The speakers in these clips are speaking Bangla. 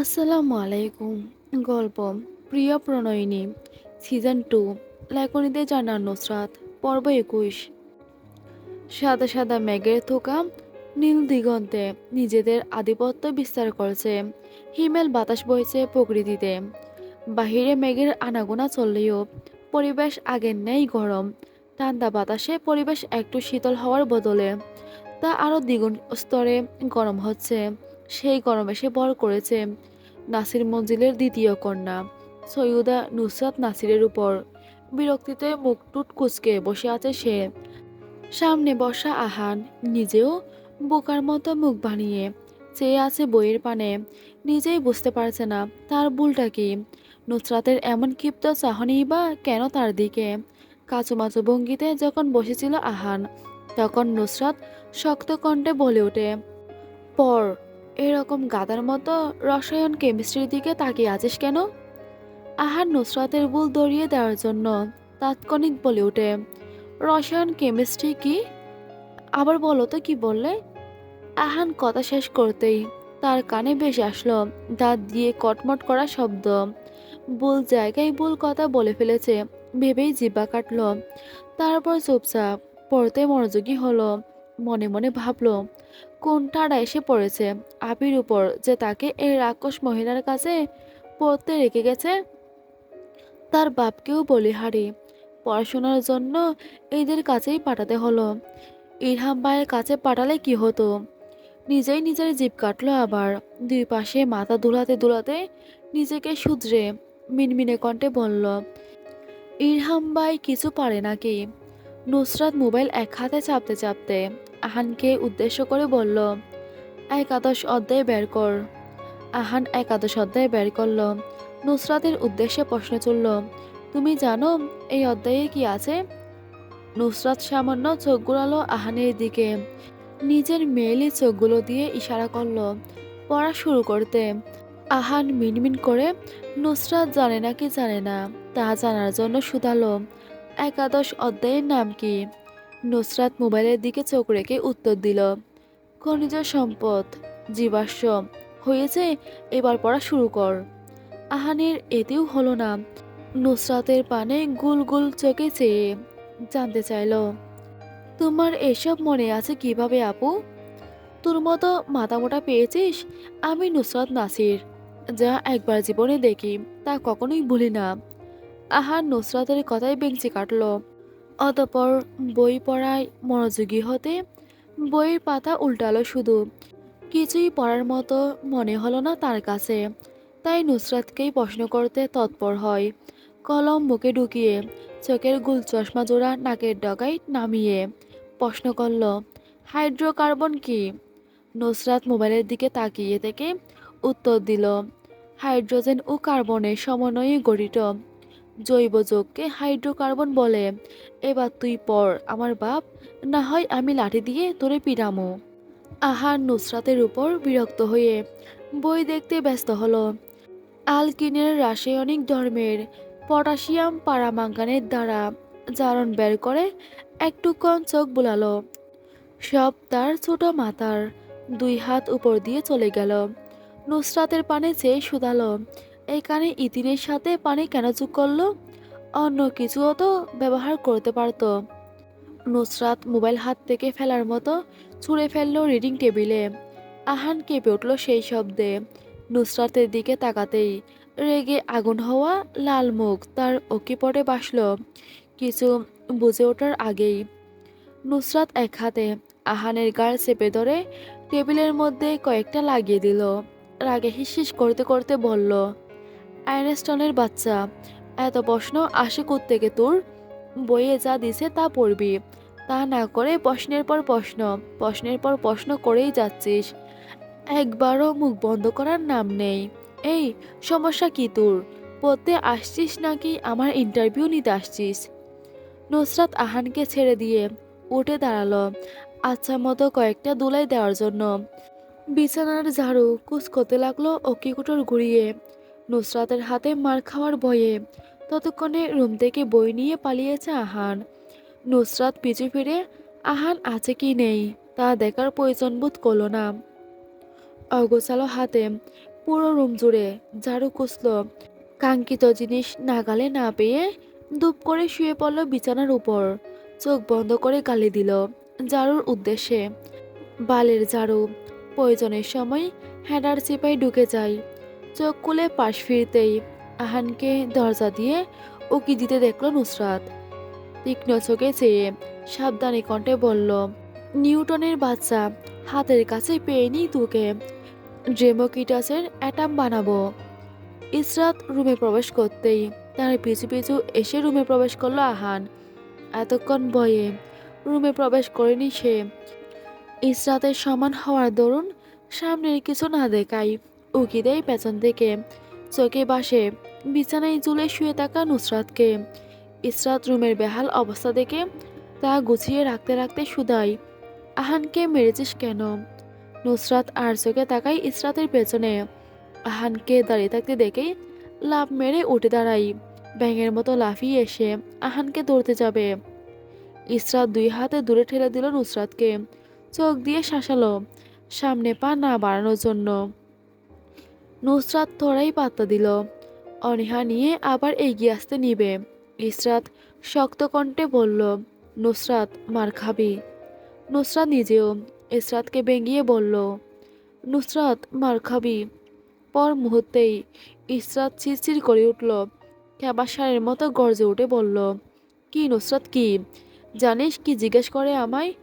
আসসালামু আলাইকুম। গল্প প্রিয় প্রণয়িনী সিজন টু লেখনীতে জানার নুসরাত, পর্ব একুশ। সাদা সাদা মেঘের থোকা নীল দিগন্তে নিজেদের আধিপত্য বিস্তার করছে। হিমেল বাতাস বইছে প্রকৃতিতে। বাহিরে মেঘের আনাগোনা চললেও পরিবেশ আগের নেই গরম। ঠান্ডা বাতাসে পরিবেশ একটু শীতল হওয়ার বদলে তা আরও দ্বিগুণ স্তরে গরম হচ্ছে। সেই গরম এসে বর করেছে নাসির মঞ্জিলের দ্বিতীয় কন্যা, সৈয়দা নুসরাত নাসিরের উপর। বিরক্তিতে মুখ টুট কুচকে বসে আছে সে। সামনে বসা আহান নিজেও বোকার মতো মুখ বানিয়ে চেয়ে আছে বইয়ের পানে। নিজেই বুঝতে পারছে না তার ভুলটা কি। নুসরাতের এমন ক্ষিপ্ত চাহনি বা কেন তার দিকে? কাচুমাচু ভঙ্গিতে যখন বসেছিল আহান, তখন নুসরাত শক্ত কণ্ঠে বলে ওঠে, পর এরকম গাদার মতো রসায়ন কেমিস্ট্রির দিকে তাকিয়ে আছিস কেন? আহার নুসরাতের ভুল দড়িয়ে দেওয়ার জন্য তাৎক্ষণিক বলে ওঠে, রসায়ন কেমিস্ট্রি কি? আবার বলো তো কি বললে? আহান কথা শেষ করতেই তার কানে বেশ আসলো দাঁত দিয়ে কটমট করা শব্দ। ভুল জায়গায় ভুল কথা বলে ফেলেছে, ভেবেই জিব্বা কাটল। তারপর চুপচাপ পড়তে মনোযোগী হলো। মনে মনে ভাবলো কোনটারা এসে পড়েছে? আবির উপর যে তাকে এই রাক্ষস মহিলার কাছে পড়তে রেখে গেছে? তার বাপকেও বলিহারি পড়াশোনার জন্য এদের কাছেই পাঠাতে হলো। ইরহাম ভাইয়ের কাছে পাঠালে কি হতো? নিজেই নিজের জিপ কাটলো আবার। দুই পাশে মাথা দুলাতে দুলাতে নিজেকে শুধরে মিনমিনে কণ্ঠে বলল, ইরহাম ভাই কিছু পারে নাকি? নুসরাত মোবাইল এক হাতে চাপতে চাপতে আহানকে উদ্দেশ্য করে বলল, একাদশ অধ্যায় বের কর। আহান একাদশ অধ্যায় বের করল। নুসরাতের উদ্দেশ্যে প্রশ্ন তুলল, তুমি জানো এই অধ্যায়ে কি আছে? নুসরাত সামান্য চোখ ঘুরালো আহানের দিকে। নিজের মেয়েলি চোখগুলো দিয়ে ইশারা করল, পড়া শুরু করতে। আহান মিনমিন করে, নুসরাত জানে না কি জানে না, তা জানার জন্য শুধালো, একাদশ অধ্যায়ের নাম কি? নুসরাত মোবাইলের দিকে চোখ রেখে উত্তর দিল, খনিজ সম্পদ, জীবাশ্ম, হয়েছে, এবার পড়া শুরু কর। আহানের এতেও হলো না, নুসরাতের পানে গুল গুল চোখে চেয়ে জানতে চাইল, তোমার এসব মনে আছে কীভাবে, আপু? তোর মতো মাথামোটা পেয়েছিস আমি নুসরাত নাসির, যা একবার জীবনে দেখি, তা কখনোই ভুলি না। আহার নুসরাতের কথাই বেঞ্চি কাটল অতপর বই পড়ায় মনোযোগী হতে বইয়ের পাতা উল্টালো শুধু। কিছুই পড়ার মতো মনে হলো না তার কাছে। তাই নুসরাতকেই প্রশ্ন করতে তৎপর হয়। কলম মুখে ঢুকিয়ে চোখের গুল চশমা জোড়া নাকের ডগায় নামিয়ে প্রশ্ন করল, হাইড্রোকার্বন কি? নুসরাত মোবাইলের দিকে তাকিয়ে থেকে উত্তর দিল, হাইড্রোজেন ও কার্বনের সমন্বয়ে গঠিত। জৈব যৌগকে হাইড্রোকার্বন বলে। এবার তুই পড়, আমার বাপ, না হয় আমি লাঠি দিয়ে তোরে পিরামো আহার নুসরাতের উপর বিরক্ত হয়ে বই দেখতে ব্যস্ত হলো। আলকিনের রাসায়নিক ধর্মের পটাশিয়াম পারামাঙ্গানের দ্বারা জারণ বের করে একটু কম চোখ বুলালো। সব তার ছোট মাথার দুই হাত উপর দিয়ে চলে গেল। নুসরাতের পানে চেয়ে শুধালো এই কানে ইতিনের সাথে পানি কেন যোগ করল? অন্য কিছুও তো ব্যবহার করতে পারতো। নুসরাত মোবাইল হাত থেকে ফেলার মতো ছুঁড়ে ফেলল রিডিং টেবিলে। আহান কেঁপে উঠল সেই শব্দে। নুসরাতের দিকে তাকাতেই রেগে আগুন হওয়া লাল মুখ তার অকিপটে বাসল। কিছু বুঝে ওঠার আগেই নুসরাত এক হাতে আহানের গাড় চেপে ধরে টেবিলের মধ্যে কয়েকটা লাগিয়ে দিল। রাগে হিসিস করতে করতে বলল আইনস্টনের বাচ্চা, এত প্রশ্ন আসে থেকে তোর? বইয়ে যা দিছে তা পড়বি। তা না করে প্রশ্নের পর প্রশ্ন, প্রশ্নের পর প্রশ্ন করেই যাচ্ছিস। একবারও মুখ বন্ধ করার নাম নেই। এই, সমস্যা কি তোর? পড়তে আসছিস নাকি আমার ইন্টারভিউ নিতে আসছিস? নুসরাত আহানকে ছেড়ে দিয়ে উঠে দাঁড়াল আচ্ছা মতো কয়েকটা দুলাই দেওয়ার জন্য। বিছানার ঝাড়ু কুচকোতে লাগল অকিকুটোর ঘুরিয়ে। নুসরাতের হাতে মার খাওয়ার ভয়ে ততক্ষণে রুম থেকে বই নিয়ে পালিয়েছে আহান। নুসরাত পিছু ফিরে, আহান, আছে কি নেই? তা দেখার প্রয়োজন বোধ করল না। অগোছালো হাতে পুরো রুম জুড়ে ঝাড়ু কুচল কাঙ্ক্ষিত জিনিস নাগালে না পেয়ে দুপ করে শুয়ে পড়ল বিছানার উপর। চোখ বন্ধ করে গালি দিল ঝাড়ুর উদ্দেশ্যে। বালের ঝাড়ু প্রয়োজনের সময় হ্যাডার চিপাই ঢুকে যায়। চোখ খুলে পাশ ফিরতেই আহানকে দরজা দিয়ে উকি দিতে দেখল নুসরাত। তীক্ষ্ণ চোখে চেয়ে সাবধানে কণ্ঠে বলল, নিউটনের বাচ্চা, হাতের কাছে পেয়ে নি তোকে। ড্রেমোকিটাসের অ্যাটাম বানাবো। ইসরাত রুমে প্রবেশ করতেই তার পিছু পিছু এসে রুমে প্রবেশ করল আহান। এতক্ষণ ভয়ে রুমে প্রবেশ করেনি সে। ইসরাতের সমান হওয়ার দরুন সামনের কিছু না দেখাই উকি দেয় পেছন থেকে চোখে বাসে, বিছানায় ঝুলে শুয়ে থাকা নুসরাতকে। ইসরাত রুমের বেহাল অবস্থা দেখে তা গুছিয়ে রাখতে রাখতে শুধাই, আহানকে মেরেছিস কেন? নুসরাত আর চোখে তাকাই ইসরাতের পেছনে। আহানকে দাঁড়িয়ে থাকতে দেখে লাভ মেরে উঠে দাঁড়াই। ব্যাঙের মতো লাফিয়ে এসে আহানকে ধরতে যাবে। ইসরাত দুই হাতে দূরে ঠেলে দিল নুসরাতকে। চোখ দিয়ে শাসালো, সামনে পা না বাড়ানোর জন্য। নুসরাত থোড়াই পাত্তা দিল। অনীহা নিয়ে আবার এগিয়ে আসতে নিবে। ইসরাত শক্ত কণ্ঠে বলল, নুসরাত, মার খাবি। নুসরাত নিজেও ইসরাতকে বেঙ্গিয়ে বলল, নুসরাত, মার খাবি। পর মুহূর্তেই ইসরাত চিরচির করে উঠল। ক্যাবাসারের মতো গর্জে উঠে বলল, কি নুসরাত, কি? জানিস কি জিজ্ঞেস করে আমায়?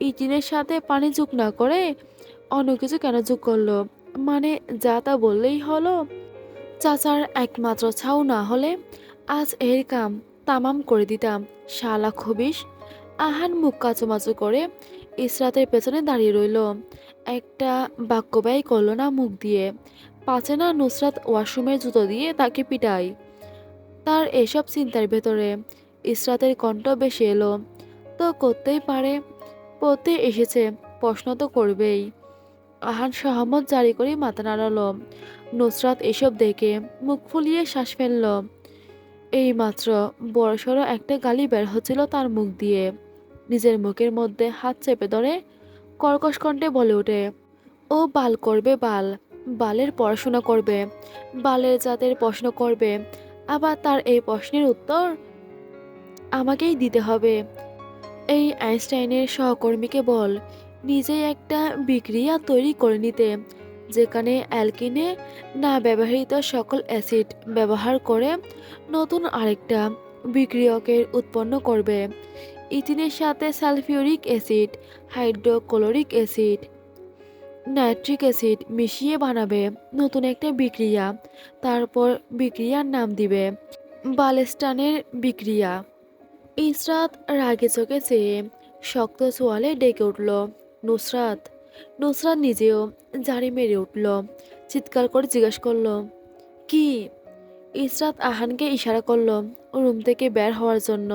ইটিনের সাথে পানি যোগ না করে অন্য কিছু কেন যোগ করল? মানে যা তা বললেই হলো, চাচার একমাত্র ছাউ না হলে আজ এর কাম তামাম করে দিতাম। শালা খবিস আহান মুখ কাচুমাচু করে ইসরাতের পেছনে দাঁড়িয়ে রইল। একটা বাক্য ব্যয় করল না মুখ দিয়ে। পাছে না নুসরাত ওয়াশরুমের জুতো দিয়ে তাকে পিটাই তার এসব চিন্তার ভেতরে ইসরাতের কণ্ঠ বেশি এলো। তো করতেই পারে, পড়তে এসেছে, প্রশ্ন তো করবেই। আহান সহমত জারি করে মাথা নাড়ালো। নুসরাত এসব দেখে মুখ ফুলিয়ে শ্বাস ফেলল। এই মাত্র বড়সড় একটা গালি বের হচ্ছিল তার মুখ দিয়ে। নিজের মুখের মধ্যে হাত চেপে ধরে কর্কশ কণ্ঠে বলে ওঠে, ও বাল করবে বাল, বালের পড়াশোনা করবে, বালের জাতের প্রশ্ন করবে, আবার তার এই প্রশ্নের উত্তর আমাকেই দিতে হবে। এই আইনস্টাইনের সহকর্মীকে বল নিজেই একটা বিক্রিয়া তৈরি করে নিতে, যেখানে অ্যালকিনে না ব্যবহৃত সকল অ্যাসিড ব্যবহার করে নতুন আরেকটা বিক্রিয়কের উৎপন্ন করবে। ইথিনের সাথে sulphuric acid, hydrochloric acid, nitric acid মিশিয়ে বানাবে নতুন একটা বিক্রিয়া। তারপর বিক্রিয়ার নাম দিবে বালেস্টানের বিক্রিয়া। ইসরাত রাগে চোখে চেয়ে শক্ত চোয়ালে ডেকে উঠল। নুসরাত। নুসরাত নিজেও জারি মেরে উঠল, চিৎকার করে জিজ্ঞেস করল, কি? ইসরাত আহানকে ইশারা করল, রুম থেকে বের হওয়ার জন্য।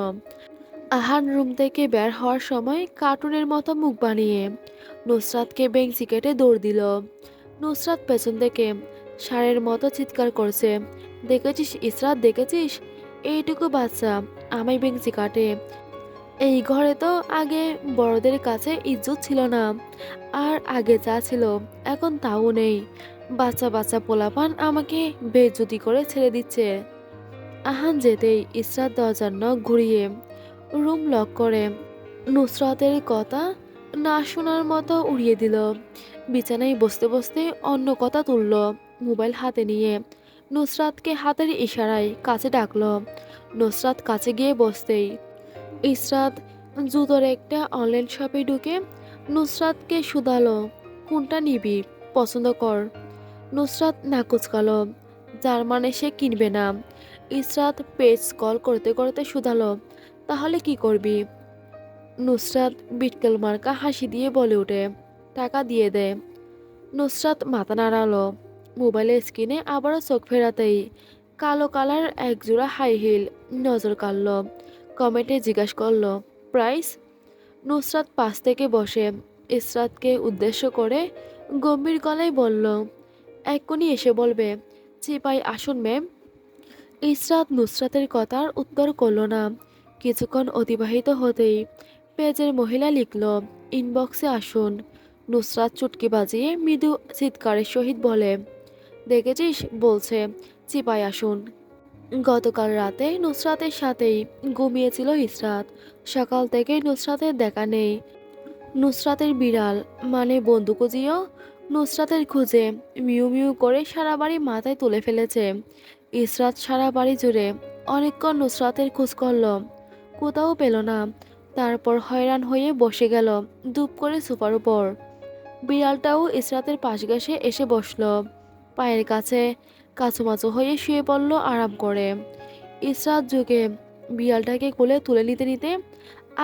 আহান রুম থেকে বের হওয়ার সময় কার্টুনের মতো মুখ বানিয়ে নুসরাতকে বেঞ্চি কেটে দৌড় দিল। নুসরাত পেছন থেকে ষাঁড়ের মতো চিৎকার করছে, দেখেছিস ইসরাত, দেখেছিস? এইটুকু বাচ্চা আমায় বেঞ্চি কাটে এই ঘরে তো আগে বড়দের কাছে ইজ্জত ছিল না, আর আগে যা ছিল এখন তাও নেই। বাচ্চা বাচ্চা পোলাপান আমাকে বেজ্জতি করে ছেড়ে দিচ্ছে। আহান যেতেই ইসরাত দরজার নখ ঘুরিয়ে রুম লক করে নুসরাতের কথা না শোনার মতো উড়িয়ে দিল। বিছানায় বসতে বসতে অন্য কথা তুলল, মোবাইল হাতে নিয়ে। নুসরাতকে হাতের ইশারায় কাছে ডাকল। নুসরাত কাছে গিয়ে বসতেই ইসরাত জুতোর একটা অনলাইন শপে ঢুকে নুসরাতকে শুধালো, কোনটা নিবি? পছন্দ কর। নুসরাত নাকুচকালো যার মানে সে কিনবে না। ইসরাত পেজ কল করতে করতে শুধালো, তাহলে কি করবি? নুসরাত বিটকেল মার্কা হাসি দিয়ে বলে ওঠে, টাকা দিয়ে দে। নুসরাত মাথা নাড়ালো মোবাইলের স্ক্রিনে আবারও চোখ ফেরাতেই। কালো কালার একজোড়া হাই হিল নজর কাড়ল কমেন্টে জিজ্ঞাসা করল, প্রাইস? নুসরাত পাশ থেকে বসে ইসরাতকে উদ্দেশ্য করে গম্ভীর গলায় বলল, এক্ষুনি এসে বলবে চিপাই আসুন, ম্যাম। ইসরাত নুসরাতের কথার উত্তর করল না। কিছুক্ষণ অতিবাহিত হতেই পেজের মহিলা লিখল, ইনবক্সে আসুন। নুসরাত চুটকি বাজিয়ে মৃদু চিৎকারের সহিত বলে, দেখেছিস? বলছে চিপাই আসুন। গতকাল রাতে নুসরাতের সাথেই ঘুমিয়েছিল ইসরাত। সকাল থেকে নুসরাতের দেখা নেই। নুসরাতের বিড়াল মানে বন্দুকজিও, নুসরাতের খুঁজে মিউ মিউ করে সারা বাড়ি মাথায় তুলে ফেলেছে। ইসরাত সারা বাড়ি জুড়ে অনেকক্ষণ নুসরাতের খোঁজ করল। কোথাও পেল না। তারপর হয়রান হয়ে বসে গেল দুপ করে সুপার উপর। বিড়ালটাও ইসরাতের পাশ ঘেসে এসে বসল। পায়ের কাছে কাছুমাচু হয়ে শুয়ে পড়ল আরাম করে। ইসরাত যুগে বিড়ালটাকে কোলে তুলে নিতে নিতে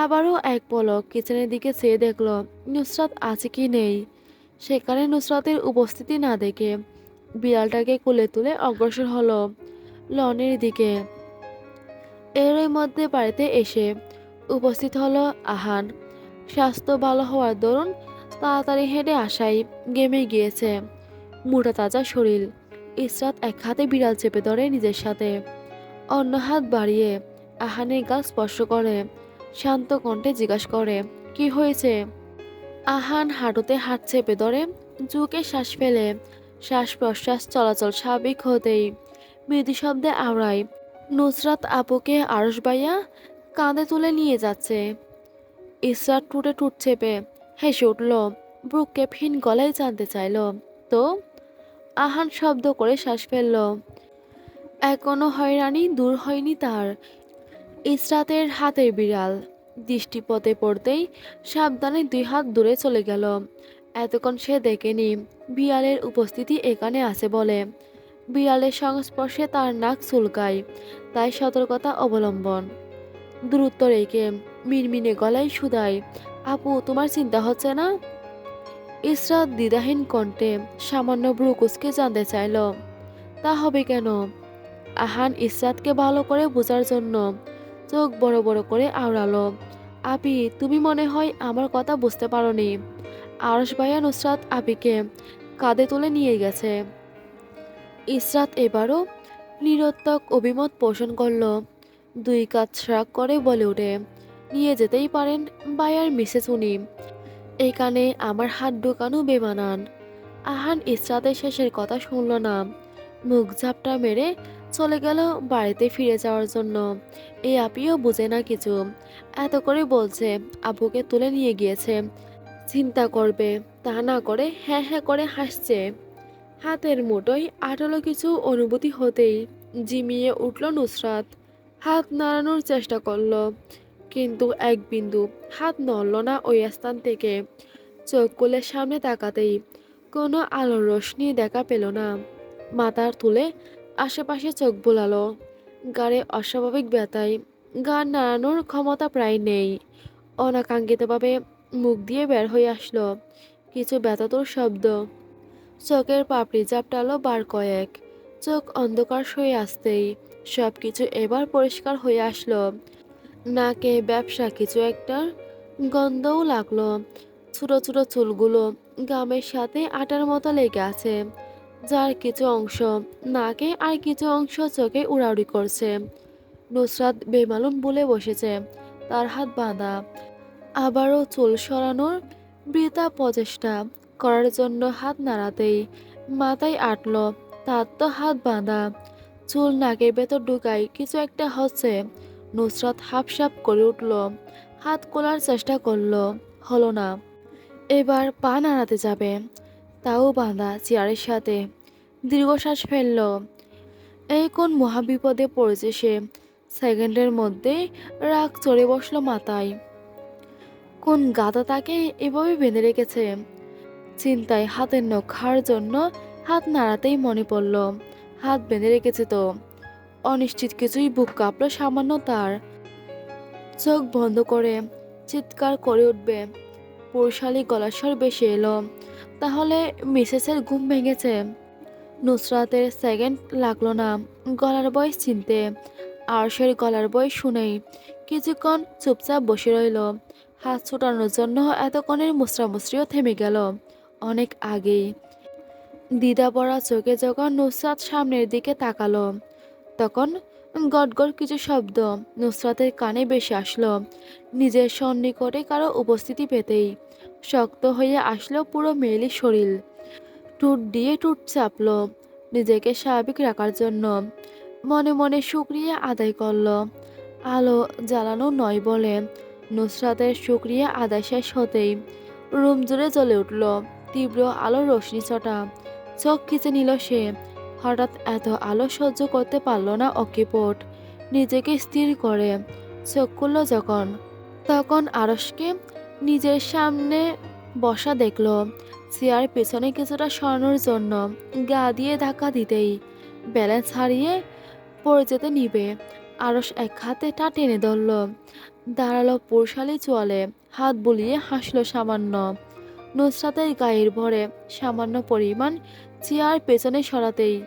আবারও এক পলক কিচেনের দিকে চেয়ে দেখল, নুসরাত আছে কি নেই? সেখানে নুসরাতের উপস্থিতি না দেখে বিড়ালটাকে কোলে তুলে অগ্রসর হলো লনের দিকে। এরই মধ্যে বাড়িতে এসে উপস্থিত হলো আহান। স্বাস্থ্য ভালো হওয়ার দরুন তাড়াতাড়ি হেঁটে আসাই গেমে গিয়েছে। মোটা তাজা শরীর। ইসরাত এক হাতে বিড়াল চেপে ধরে নিজের সাথে। অন্য হাত বাড়িয়ে আহানের গা স্পর্শ করে, শান্ত কণ্ঠে জিজ্ঞাসা করে, কি হয়েছে? আহান হাঁটুতে হাত চেপে ধরে জুকে শ্বাস ফেলে। শ্বাস প্রশ্বাস চলাচল স্বাভাবিক হতেই মৃদু শব্দে আওড়ায়, নুসরাত আপুকে আরস বাইয়া কাঁধে তুলে নিয়ে যাচ্ছে। ইসরাত টুটে টুট চেপে হেসে উঠল ব্রুককে ফিন গলায় জানতে চাইল। তো? আহান শব্দ করে শ্বাস ফেলল। এখনও হয়রানি দূর হয়নি তার। ইসরাতের হাতের বিড়াল। দৃষ্টিপথে পড়তেই সাবধানে দুই হাত দূরে চলে গেল। এতক্ষণ সে দেখেনি, বিড়ালের উপস্থিতি এখানে আছে বলে। বিড়ালের সংস্পর্শে তার নাক চুলকায়, তাই সতর্কতা অবলম্বন। দূরত্ব রেখে মিনমিনে গলায় শুধায়, আপু, তোমার চিন্তা হচ্ছে না? ইসরাত দ্বিধাহীন কণ্ঠে সামান্য ব্রুকুসকে জানতে চাইল, তা হবে কেন? আহান ইসরাতকে ভালো করে বোঝার জন্য চোখ বড় বড় করে আওড়ালো, আপি, তুমি মনে হয় আমার কথা বুঝতে পারোনি। আরস ভাইয়া নুসরাত আপিকে কাঁধে তুলে নিয়ে গেছে। ইসরাত এবারও নিরত্তক অভিমত পোষণ করল, দুই কাজ শ্রাক করে বলে ওঠে নিয়ে যেতেই পারেন বায়ার মিসেস উনি। এখানে আমার হাত ঢোকানো বেমানান। আহান ইসরাতের শেষের কথা শুনল না। মুখ ঝাপটা মেরে চলে গেল বাড়িতে ফিরে যাওয়ার জন্য। এই আপিও বোঝে না কিছু। এত করে বলছে, আবুকে তুলে নিয়ে গিয়েছে। চিন্তা করবে, তা না করে হ্যাঁ হ্যাঁ করে হাসছে। হাতের মুঠোয় আটালো কিছু অনুভূতি হতেই জিমিয়ে উঠল নুসরাত। হাত নাড়ানোর চেষ্টা করল। কিন্তু এক বিন্দু হাত নড়ল না ওই স্থান থেকে। চোখ খুলে সামনে তাকাতেই কোনো আলোর রোশনি দেখা পেল না। মাথার তুলে আশেপাশে চোখ বোলালো। গাড়ে অস্বাভাবিক ব্যথায় গা নাড়ানোর ক্ষমতা প্রায় নেই। অনাকাঙ্ক্ষিতভাবে মুখ দিয়ে বের হয়ে আসলো। কিছু ব্যথাতুর শব্দ। চোখের পাপড়ি জাপটালো বার কয়েক। চোখ অন্ধকার হয়ে আসতেই সব কিছু এবার পরিষ্কার হয়ে আসলো। নাকে ব্যবসা কিছু একটা গন্ধও লাগল। ছোট ছোট চুলগুলো গামের সাথে আটার মতো লেগে আছে। যার কিছু অংশ নাকে আর কিছু অংশ চোখে উড়াউড়ি করছে। নুসরাত বেমালুম বলে বসেছে, তার হাত বাঁধা। আবারও চুল সরানোর বৃথা প্রচেষ্টা করার জন্য হাত নাড়াতেই মাথায় আটল, তার তো হাত বাঁধা। চুল নাকের ভেতর ঢুকাই কিছু একটা হচ্ছে। নুসরাত হাফসাপ করে উঠল। হাত কোলার চেষ্টা করল। হলো না। এবার পা নাড়াতে যাবে। তাও বাঁধা চেয়ারের সাথে। দীর্ঘশ্বাস ফেলল। এই কোন মহাবিপদে পড়েছে সে? সেকেন্ডের মধ্যে রাগ চড়ে বসল মাথায়। কোন গাদা তাকে এভাবে বেঁধে রেখেছে? চিন্তায় হাতের নখ খাওয়ার জন্য হাত নাড়াতেই মনে পড়ল। হাত বেঁধে রেখেছে তো। অনিশ্চিত কিছুই বুক কাঁপলো সামান্য তার। চোখ বন্ধ করে চিৎকার করে উঠবে। পুরুষালী গলার স্বর বেশি এলো। তাহলে মিসেসের ঘুম ভেঙেছে। নুসরাতের সেকেন্ড লাগল না। গলার বয়স চিনতে। আরশের গলার বয়স শুনেই কিছুক্ষণ চুপচাপ বসে রইল। হাত ছোটানোর জন্য এতক্ষণের মুসরামুসরিও থেমে গেল অনেক আগেই। দিদা পড়া চোখে যখন নুসরাত সামনের দিকে তাকালো তখন গটগট কিছু শব্দ নুসরাতের কানে বেশি আসলো। নিজের সন্নিকটে কারও উপস্থিতি পেতেই শক্ত হয়ে আসলো পুরো মেয়েলি শরীর। টুট দিয়ে টুট চাপলো নিজেকে স্বাভাবিক রাখার জন্য। মনে মনে শুক্রিয়া আদায় করল। আলো জ্বালানো নয় বলে নুসরাতের শুক্রিয়া আদায় শেষ হতেই রুম জুড়ে জ্বলে উঠল। তীব্র আলোর রশ্মি ছটা চোখ খিচে নিল সে। হঠাৎ এত আলো সহ্য করতে পারল না অকিপট। নিজেকে স্থির করে চোখ খুলল যখন। তখন আরসকে নিজের সামনে বসা দেখল। চেয়ার পেছনে কিছুটা সরানোর জন্য গা দিয়ে ধাক্কা দিতেই ব্যালেন্স হারিয়ে পড়ে যেতে নিবে। আরস এক হাতে টা টেনে ধরল। দাঁড়াল পুরশালী চোয়ালে, হাত বুলিয়ে হাসলো সামান্য। নুসরাতের গায়ের ভরে সামান্য পরিমাণ চেয়ার পেছনে সরাতেই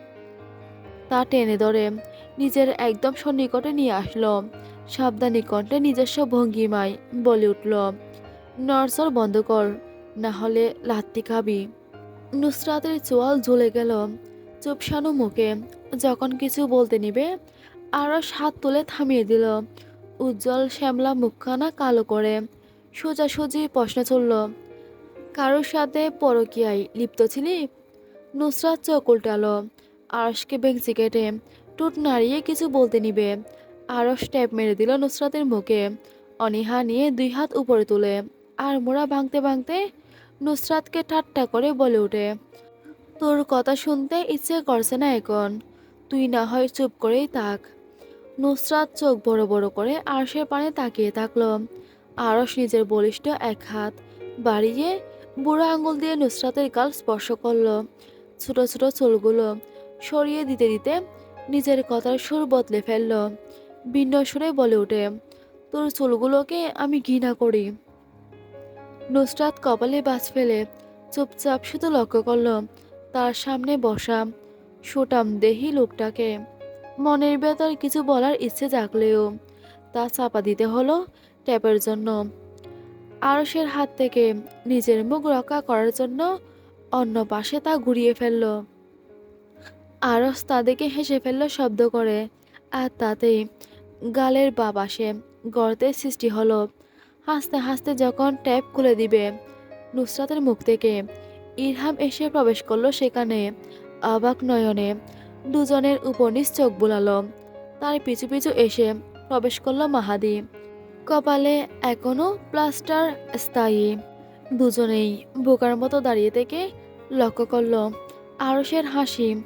তা টেনে ধরে নিজের একদম সন্নিকটে নিয়ে আসলো। সাবধানী কণ্ঠে নিজস্ব ভঙ্গিমায় বলে উঠল, নরসর বন্ধ কর, না হলে লাত্তি খাবি। নুসরাতের চোয়াল জ্বলে গেল চুপসানো মুখে। যখন কিছু বলতে নিবে আরও হাত তুলে থামিয়ে দিল। উজ্জ্বল শ্যামলা মুখখানা কালো করে সোজাসুজি প্রশ্ন চলল কারোর সাথে পরকিয়ায় লিপ্ত ছিলি? নুসরাত চোখ উল্টালো। আরসকে বেঞ্চি কেটে টুট নাড়িয়ে কিছু বলতে নিবে। আরস ট্যাপ মেরে দিল নুসরাতের মুখে। অনীহা নিয়ে দুই হাত উপরে তুলে। আর মোড়া ভাঙতে ভাঙতে নুসরাতকে ঠাট্টা করে বলে ওঠে, তোর কথা শুনতে ইচ্ছে করছে না এখন। তুই না হয় চুপ করেই থাক। নুসরাত চোখ বড় বড় করে আরশের পানে তাকিয়ে থাকল। আরস নিজের বলিষ্ঠ এক হাত বাড়িয়ে বুড়ো আঙুল দিয়ে নুসরাতের গাল স্পর্শ করল। ছোট ছোট চুলগুলো সরিয়ে দিতে দিতে নিজের কথার সুর বদলে ফেলল। ভিন্ন সুরে বলে ওঠে, তোর চুলগুলোকে আমি ঘৃণা করি। নুসরাত কপালে বাজ ফেলে চুপচাপ শুধু লক্ষ্য করল, তার সামনে বসা সুটাম দেহি লোকটাকে। মনের ভেতর কিছু বলার ইচ্ছে জাগলেও তা চাপা দিতে হলো ট্যাপের জন্য। আরসের হাত থেকে নিজের মুখ রক্ষা করার জন্য অন্য পাশে তা ঘুরিয়ে ফেলল। আরস তা দেখে হেসে ফেলল, শব্দ করে, আর তাতেই গালের বা পাশে গর্তের সৃষ্টি হলো। হাসতে হাসতে যখন ট্যাপ খুলে দিবে, নুসরাতের মুখ থেকে ইরহাম এসে প্রবেশ করল সেখানে। অবাক নয়নে দুজনের উপর চোখ বুলালো। তার পিছু পিছু এসে প্রবেশ করল মাহাদি। কপালে এখনও প্লাস্টার স্থায়ী। দুজনেই বোকার মতো দাঁড়িয়ে থেকে লক্ষ্য করল আরসের হাসি।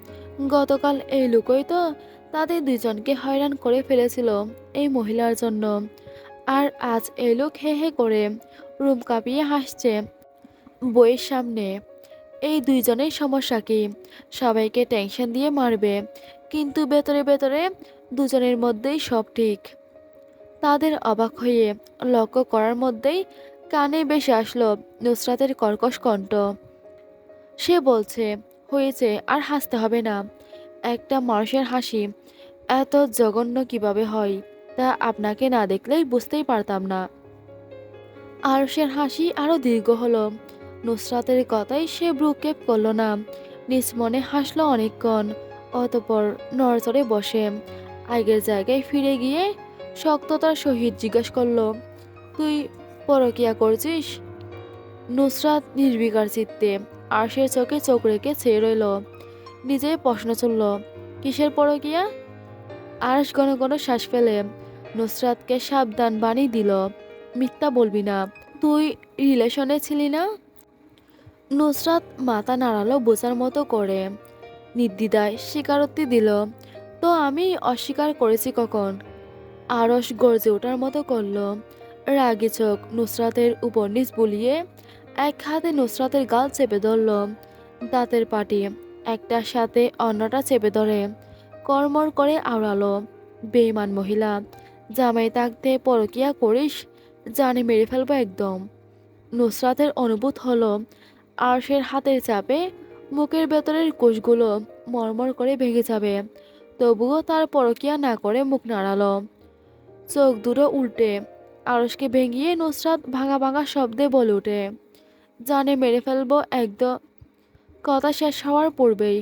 গতকাল এই লোকই তো তাদের দুজনকে হয়রান করে ফেলেছিল এই মহিলার জন্য। আর আজ এই লোক হে হে করে রুম কাঁপিয়ে হাসছে। বইয়ের সামনে, এই দুইজনের সমস্যা কি? সবাইকে টেনশন দিয়ে মারবে। কিন্তু ভেতরে ভেতরে দুজনের মধ্যেই সব ঠিক। তাদের অবাক হয়ে লক্ষ্য করার মধ্যেই কানে বেশি আসলো নুসরাতের কর্কশ কণ্ঠ। সে বলছে, হয়েছে, আর হাসতে হবে না। একটা মানুষের হাসি এত জঘন্য কীভাবে হয়, তা আপনাকে না দেখলেই বুঝতেই পারতাম না। আর আরশের হাসি আরও দীর্ঘ হলো। নুসরাতের কথাই সে ব্রুকেপ করল না। নিজ মনে হাসলো অনেকক্ষণ, অতপর নড়চড়ে বসে। আগের জায়গায় ফিরে গিয়ে শক্ততার সহিত জিজ্ঞেস করল, তুই পরকিয়া করছিস? নুসরাত নির্বিকার চিত্তে আরশের চোখে চোখ রেখে চেয়ে রইল। নিজেই প্রশ্ন চলল কিসের পরকিয়া? আরশ ঘন ঘন শ্বাস ফেলে নুসরাতকে সাবধান বাণী দিল, মিথ্যা বলবি না, তুই রিলেশনে ছিলি না? নুসরাত মাথা নাড়ালো বোঝার মতো করে। নির্দ্বিধায় স্বীকারোক্তি দিল, তো আমি অস্বীকার করেছি কখন? আরস গর্জে ওঠার মতো করল। রাগি চোখ নুসরাতের উপর নিচ বুলিয়ে এক হাতে নুসরাতের গাল চেপে ধরল। দাঁতের পাটি একটার সাথে অন্যটা চেপে ধরে কর্মর করে আওড়ালো। বেইমান মহিলা, জামাই তাকতে পরকিয়া করিস, জানে মেরে ফেলব একদম। নুসরাতের অনুভূত হলো, আরশের হাতের চাপে মুখের ভেতরের কোষগুলো মরমর করে ভেঙে যাবে, তবুও তার পরকিয়া না করে মুখ নাড়ালো। চোখ দুটো উল্টে। আরশকে ভেঙিয়ে নুসরাত ভাঙা ভাঙা শব্দে বলে ওঠে, জানে মেরে ফেলব একদম। কথা শেষ হওয়ার পূর্বেই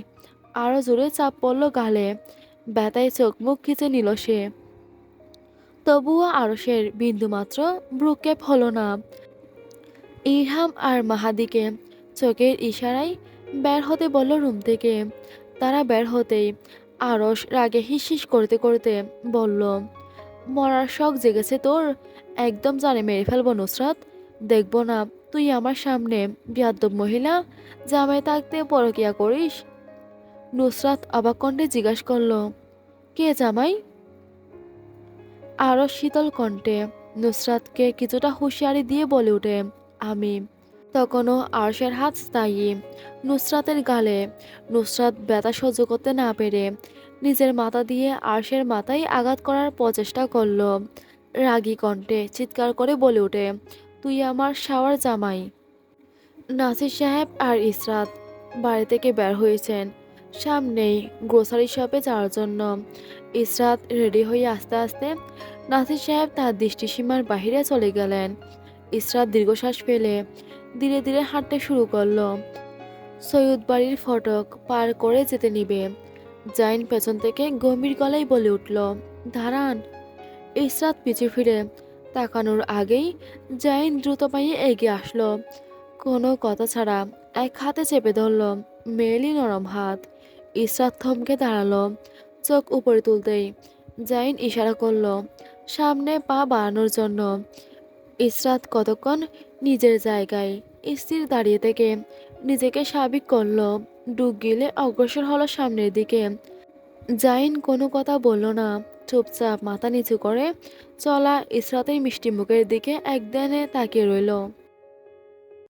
আরও জোরে চাপ পড়ল গালে। ব্যথায় চোখ মুখ খিচে নিল সে। তবুও আরসের বিন্দুমাত্র ব্রুকেপ হলো না। ইরহাম আর মাহাদিকে চোখের ইশারায় বের হতে বলল রুম থেকে। তারা বের হতেই আরস রাগে হিসহিস করতে করতে বলল মরার শখ জেগেছে তোর? একদম জানে মেরে ফেলব নুসরাত। দেখব না, তুই আমার সামনে বিয়াদ্দব মহিলা, জামাই থাকতে পরকিয়া করিস? নুসরাত অবাক কণ্ঠে জিজ্ঞাসা করল, কে জামাই? আরও শীতল কণ্ঠে নুসরাতকে কিছুটা হুঁশিয়ারি দিয়ে বলে ওঠে, আমি। তখনও আরশের হাত স্থায়ী। নুসরাতের গালে, নুসরাত ব্যথা সহ্য করতে না পেরে নিজের মাথা দিয়ে আরশের মাথায় আঘাত করার প্রচেষ্টা করল। রাগী কণ্ঠে চিৎকার করে বলে ওঠে, তুই আমার শাওয়ার জামাই। নাসির সাহেব আর ইসরাত বাড়ি থেকে বের হয়েছেন। সামনেই গ্রোসারি শপে যাওয়ার জন্য। ইসরাত রেডি হয়ে আস্তে আস্তে নাসির সাহেব তার দৃষ্টিসীমার বাহিরে চলে গেলেন। ইসরাত দীর্ঘশ্বাস ফেলে ধীরে ধীরে হাঁটতে শুরু করল। সৈয়দ বাড়ির ফটক পার করে যেতে নিবে। জাইন পেছন থেকে গম্ভীর গলায় বলে উঠল, দাঁড়ান। ইসরাত পিছু ফিরে তাকানোর আগেই জাইন দ্রুত পায়ে এগিয়ে আসলো। কোনো কথা ছাড়া এক হাতে চেপে ধরল মেয়েলি নরম হাত। ইসরাত থমকে দাঁড়াল, চোখ উপরে তুলতেই জাইন ইশারা করল, সামনে পা বাড়ানোর জন্য। ইসরাত কতক্ষণ নিজের জায়গায় স্থির দাঁড়িয়ে থেকে নিজেকে স্বাভাবিক করল ডুব গেলে অগ্রসর হলো সামনের দিকে। জাইন কোনো কথা বলল না। চুপচাপ মাথা নিচু করে চলা ইসরাতের মিষ্টি মুখের দিকে একদানে তাকিয়ে রইল।